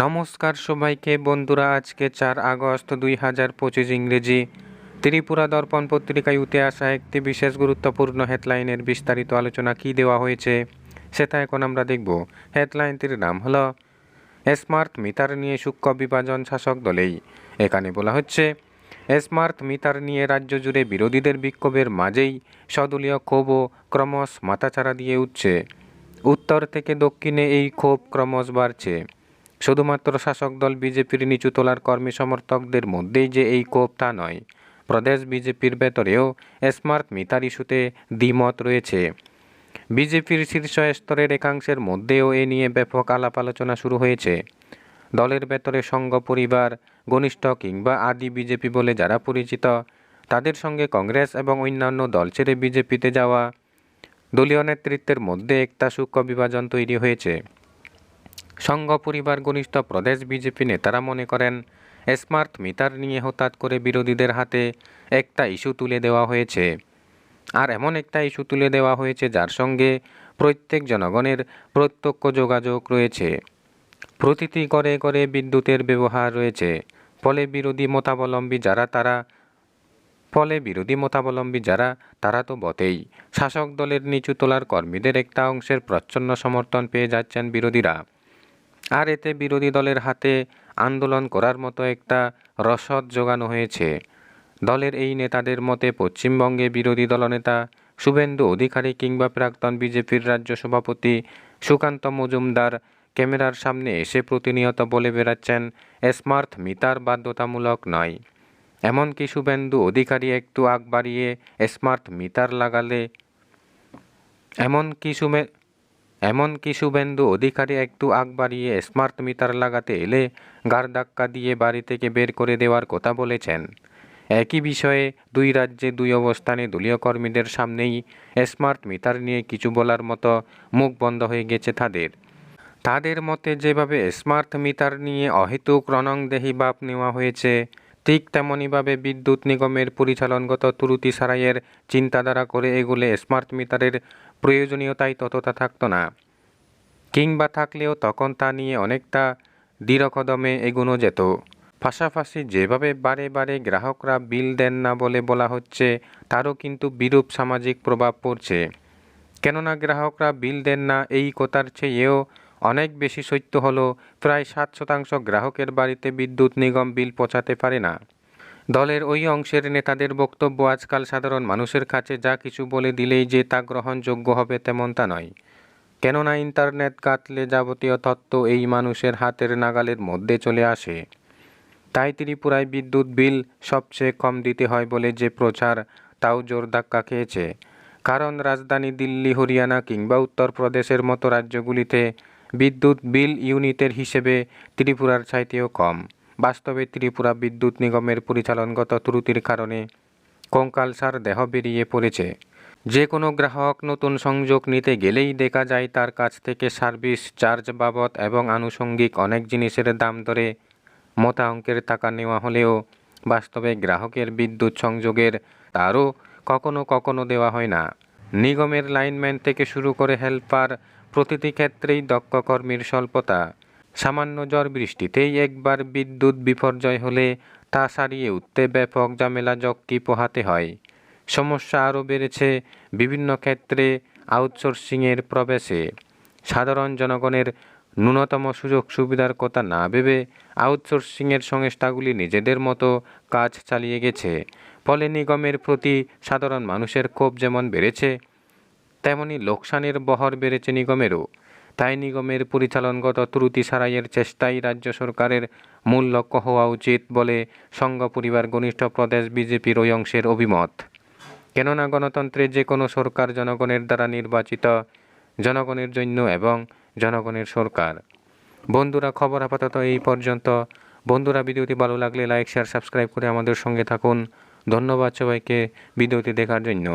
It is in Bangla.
নমস্কার সবাইকে, বন্ধুরা, আজকে চার আগস্ট দুই হাজার পঁচিশ ইংরেজি। ত্রিপুরা দর্পণ পত্রিকায় উঠে আসা একটি বিশেষ গুরুত্বপূর্ণ হেডলাইনের বিস্তারিত আলোচনা কি দেওয়া হয়েছে, সেটা এখন আমরা দেখব। হেডলাইনটির নাম হলো, স্মার্ট মিটার নিয়ে সূক্ষ্ম বিভাজন শাসক দলেই। এখানে বলা হচ্ছে, স্মার্ট মিটার নিয়ে রাজ্য জুড়ে বিরোধীদের বিক্ষোভের মাঝেই সদলীয় ক্ষোভও ক্রমশ মাথাচাড়া দিয়ে উঠছে। উত্তর থেকে দক্ষিণে এই ক্ষোভ ক্রমশ বাড়ছে। শুধুমাত্র শাসক দল বিজেপির নিচু তোলার কর্মী সমর্থকদের মধ্যেই যে এই ক্ষোভ তা নয়। প্রদেশ বিজেপির ভেতরেও স্মার্ট মিটার ইস্যুতে দ্বিমত রয়েছে। বিজেপির শীর্ষ স্তরের একাংশের মধ্যেও এ নিয়ে ব্যাপক আলাপ আলোচনা শুরু হয়েছে। দলের ভেতরে সংঘ পরিবার, ঘনিষ্ঠ কিংবা আদি বিজেপি বলে যারা পরিচিত, তাদের সঙ্গে কংগ্রেস এবং অন্যান্য দল ছেড়ে বিজেপিতে যাওয়া। দলীয় নেতৃত্বের মধ্যে একটা সূক্ষ্ম বিভাজন তৈরি হয়েছে। সংঘ পরিবার ঘনিষ্ঠ প্রদেশ বিজেপি নেতারা মনে করেন, স্মার্ট মিটার নিয়ে হঠাৎ করে বিরোধীদের হাতে একটা ইস্যু তুলে দেওয়া হয়েছে। আর এমন একটা ইস্যু তুলে দেওয়া হয়েছে যার সঙ্গে প্রত্যেক জনগণের প্রত্যক্ষ যোগাযোগ রয়েছে। প্রতিটি করে করে বিদ্যুতের ব্যবহার রয়েছে। ফলে বিরোধী মতাবলম্বী যারা তারা, ফলে বিরোধী মতাবলম্বী যারা তারা তো বটেই। শাসক দলের নিচু তোলার কর্মীদের একটা অংশের প্রচ্ছন্ন সমর্থন পেয়ে যাচ্ছেন বিরোধীরা। আর এতে বিরোধী দলের হাতে আন্দোলন করার মতো একটা রসদ জোগানো হয়েছে। দলের এই নেতাদের মতে পশ্চিমবঙ্গে বিরোধী দলনেতা শুভেন্দু অধিকারী কিংবা প্রাক্তন বিজেপির রাজ্য সভাপতি সুকান্ত মজুমদার ক্যামেরার সামনে এসে প্রতিনিয়ত বলে বেড়াচ্ছেন, স্মার্ট মিটার বাধ্যতামূলক নয়। এমনকি শুভেন্দু অধিকারী একটু আগ বাড়িয়ে, স্মার্ট মিটার লাগালে। এমনকি সুমে এমনকি শুভেন্দু অধিকারী একটু আগ বাড়িয়ে স্মার্ট মিটার লাগাতে এলে গার ধাক্কা দিয়ে বাড়ি থেকে বের করে দেওয়ার কথা বলেছেন। একই বিষয়ে দুই রাজ্যে দুই অবস্থানে দলীয় কর্মীদের সামনেই স্মার্ট মিটার নিয়ে কিছু বলার মতো মুখ বন্ধ হয়ে গেছে তাদের। তাদের মতে যেভাবে স্মার্ট মিটার নিয়ে অহেতুক রণংদেহী বাপ নেওয়া হয়েছে, ঠিক তেমনইভাবে বিদ্যুৎ নিগমের পরিচালনগত ত্রুটি সারাইয়ের চিন্তাধারা করে এগুলে স্মার্ট মিটারের প্রয়োজনীয়তাই ততটা থাকতো না। কিংবা থাকলেও তখন তা নিয়ে অনেকটা দৃঢ়কদমে এগোনো যেত। পাশাপাশি যেভাবে বারে বারে গ্রাহকরা বিল দেন না বলে বলা হচ্ছে, তারও কিন্তু বিরূপ সামাজিক প্রভাব পড়ছে। কেননা গ্রাহকরা বিল দেন না এই কথার চেয়েও অনেক বেশি সত্য হলো, প্রায় সাত শতাংশ গ্রাহকের বাড়িতে বিদ্যুৎ নিগম বিল পৌঁছাতে পারে না। দলের ওই অংশের নেতাদের বক্তব্য আজকাল সাধারণ মানুষের কাছে যা কিছু বলে দিলেই যে তা গ্রহণযোগ্য হবে তেমন তা নয়। কেননা ইন্টারনেট কাটলে যাবতীয় তত্ত্ব এই মানুষের হাতের নাগালের মধ্যে চলে আসে। তাই ত্রিপুরায় বিদ্যুৎ বিল সবচেয়ে কম দিতে হয় বলে যে প্রচার, তাও জোর ধাক্কা খেয়েছে। কারণ রাজধানী দিল্লি, হরিয়ানা কিংবা উত্তরপ্রদেশের মতো রাজ্যগুলিতে বিদ্যুৎ বিল ইউনিটের হিসেবে ত্রিপুরার চাইতেও কম। বাস্তবে ত্রিপুরা বিদ্যুৎ নিগমের পরিচালনগত ত্রুটির কারণে কঙ্কালসার দেহ বেরিয়ে পড়েছে। যে কোনো গ্রাহক নতুন সংযোগ নিতে গেলেই দেখা যায় তার কাছ থেকে সার্ভিস, চার্জ বাবদ এবং আনুষঙ্গিক অনেক জিনিসের দাম ধরে মোটা অঙ্কের টাকা নেওয়া হলেও বাস্তবে গ্রাহকের বিদ্যুৎ সংযোগের তারও কখনো কখনো দেওয়া হয় না। নিগমের লাইনম্যান থেকে শুরু করে হেল্পার প্রতিটি ক্ষেত্রেই দক্ষ কর্মীর স্বল্পতা। সামান্য ঝড় বৃষ্টিতেই একবার বিদ্যুৎ বিপর্যয় হলে তা সারিয়ে উঠতে ব্যাপক ঝামেলা জক্কি পোহাতে হয়। সমস্যা আরও বেড়েছে বিভিন্ন ক্ষেত্রে আউটসোর্সিংয়ের প্রবেশে। সাধারণ জনগণের ন্যূনতম সুযোগ সুবিধার কথা না ভেবে আউটসোর্সিংয়ের সংস্থাগুলি নিজেদের মতো কাজ চালিয়ে গেছে। ফলে নিগমের প্রতি সাধারণ মানুষের ক্ষোভ যেমন বেড়েছে, তেমনি লোকসানের বহর বেড়েছে নিগমেরও। তাই নিগমের পরিচালনগত ত্রুটি সারাইয়ের চেষ্টাই রাজ্য সরকারের মূল লক্ষ্য হওয়া উচিত বলে সংঘ পরিবার ঘনিষ্ঠ প্রদেশ বিজেপির ওই অংশের অভিমত। কেননা গণতন্ত্রে যে কোনো সরকার জনগণের দ্বারা নির্বাচিত জনগণের জন্য এবং জনগণের সরকার। বন্ধুরা, খবর আপাতত এই পর্যন্ত। বন্ধুরা, ভিডিওটি ভালো লাগলে লাইক শেয়ার সাবস্ক্রাইব করে আমাদের সঙ্গে থাকুন। ধন্যবাদ সবাইকে ভিডিওটি দেখার জন্য।